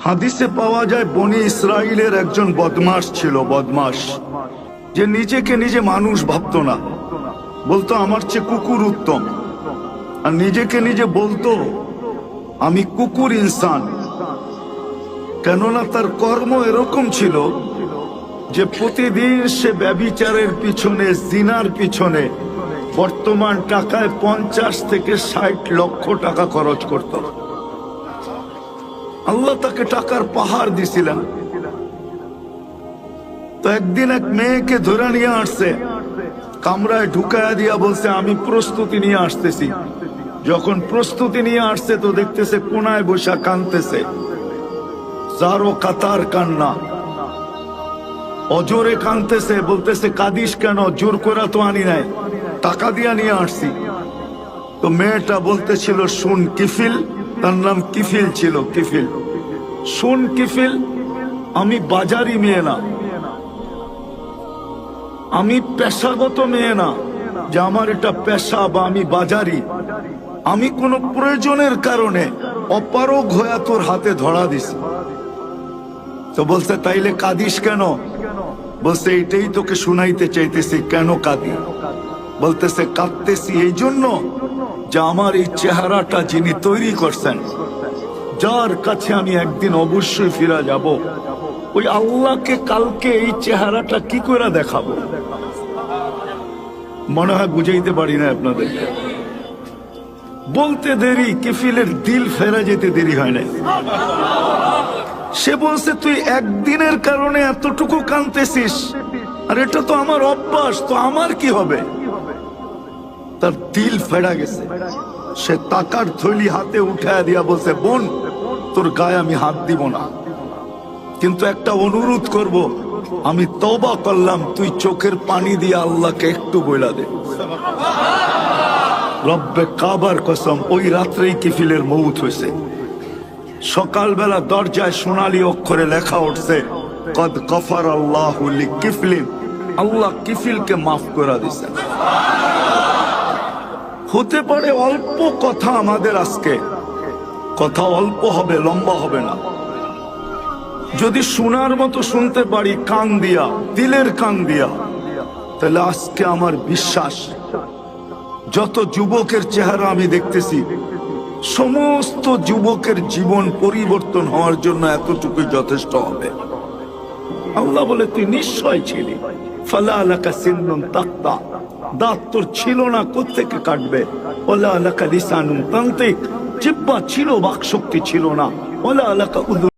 হাদিসে পাওয়া যায়, বনি ইসরায়েলের একজন বদমাস ছিল বদমাস যে নিজেকে নিজে মানুষ ভাবতো না। বলতো, আমার চেয়ে কুকুর উত্তম। আর নিজেকে নিজে বলতো, আমি কুকুর ইনসান। কেননা তার কর্ম এরকম ছিল যে প্রতিদিন সে ব্যবিচারের পিছনে, জিনার পিছনে বর্তমান টাকায় পঞ্চাশ থেকে ষাট লক্ষ টাকা খরচ করত। আল্লাহ তাকে টাকার পাহাড় দিছিলেন। তো একদিন এক মেয়েকে ধরে নিয়ে আসছে, কামরায় ঢুকায়া দিয়া বলছে, আমি প্রস্তুতি নিয়ে আসতেছি। যখন প্রস্তুতি নিয়ে আসছে, তো দেখতেছে কোনায় বসা কানতেছে যারো কাতার কান্না। অজোরে কানতেছে বলতেছে, কাদিস কেন? জোর করা তো আনি নাই। টাকা দিয়া নিয়ে আসছি। তো মেয়েটা বলতেছিল, শুন, কিফিল তার নাম কিফিল ছিল, কিফিল। শুন কিফিল, আমি বাজারি মেয়ে না। আমি পেশাগত মেয়ে না, যে আমার এটা পেশা বা আমি বাজারি। আমি কোনো প্রয়োজনের কারণে অপারগ হয়ে তোর হাতে ধরা দিছি। তো বলছে, তাইলে কাঁদিস কেন? বলছে এটাই তোকে শুনাইতে চাইতেছি, কেন কাঁদি? বলতেছে, কাঁদতেছি এই জন্য যে আমার এই চেহারাটা যিনি তৈরি করছেন, যার কাছে আমি একদিন অবশ্যই ফিরা যাব। ওই আল্লাহকে কালকে এই চেহারাটা কি করে দেখাবো? মনে হয় বুঝাইতে পারি না আপনাদের বলতে দেরি, কিফিলের দিল ফেরা যেতে দেরি হয় না সে বলছে, তুই একদিনের কারণে এতটুকু কানতেছিস আর এটা তো আমার অভ্যাস, তো আমার কি হবে? তার তিল ফেরা গেছে। সে টাকার থৈলি হাতে উঠায় দিয়া বলছে, বোন, তোর গায়ে আমি হাত দিব না। কিন্তু একটা অনুরোধ করব, আমি তবা করলাম, তুই চোখের পানি দিয়ে আল্লাহকে একটু বইলা দে। রব্বে কাবার কসম, ওই রাত্রেই কিফিলের মৌত হয়েছে। সকালবেলা দরজায় সোনালি অক্ষরে লেখা উঠছে, কদ কফার আল্লাহ কিফলিন আল্লাহ কিফিলকে মাফ করে দিছে। হতে পারে অল্প কথা আমাদের আজকে। কথা অল্প হবে, লম্বা হবে না। যদি শোনার মতো শুনতে পারি, কান দিয়া, দিলের কান দিয়া, তাহলে আজকে আমার বিশ্বাস, যত যুবকের চেহারা আমি দেখতেছি, সমস্ত যুবকের জীবন পরিবর্তন হওয়ার জন্য এতটুকু যথেষ্ট হবে। আল্লাহ বলে, তুই নিশ্চয় ছিলি। ফালা আলাকা সিন্নুন তাক্তা দাঁত তোর ছিল না কোথেকে কাটবে? ওলা আলাকা লিসানুন তান্তিক জিব্বা ছিল, বাকশক্তি ছিল না। ওলা উদু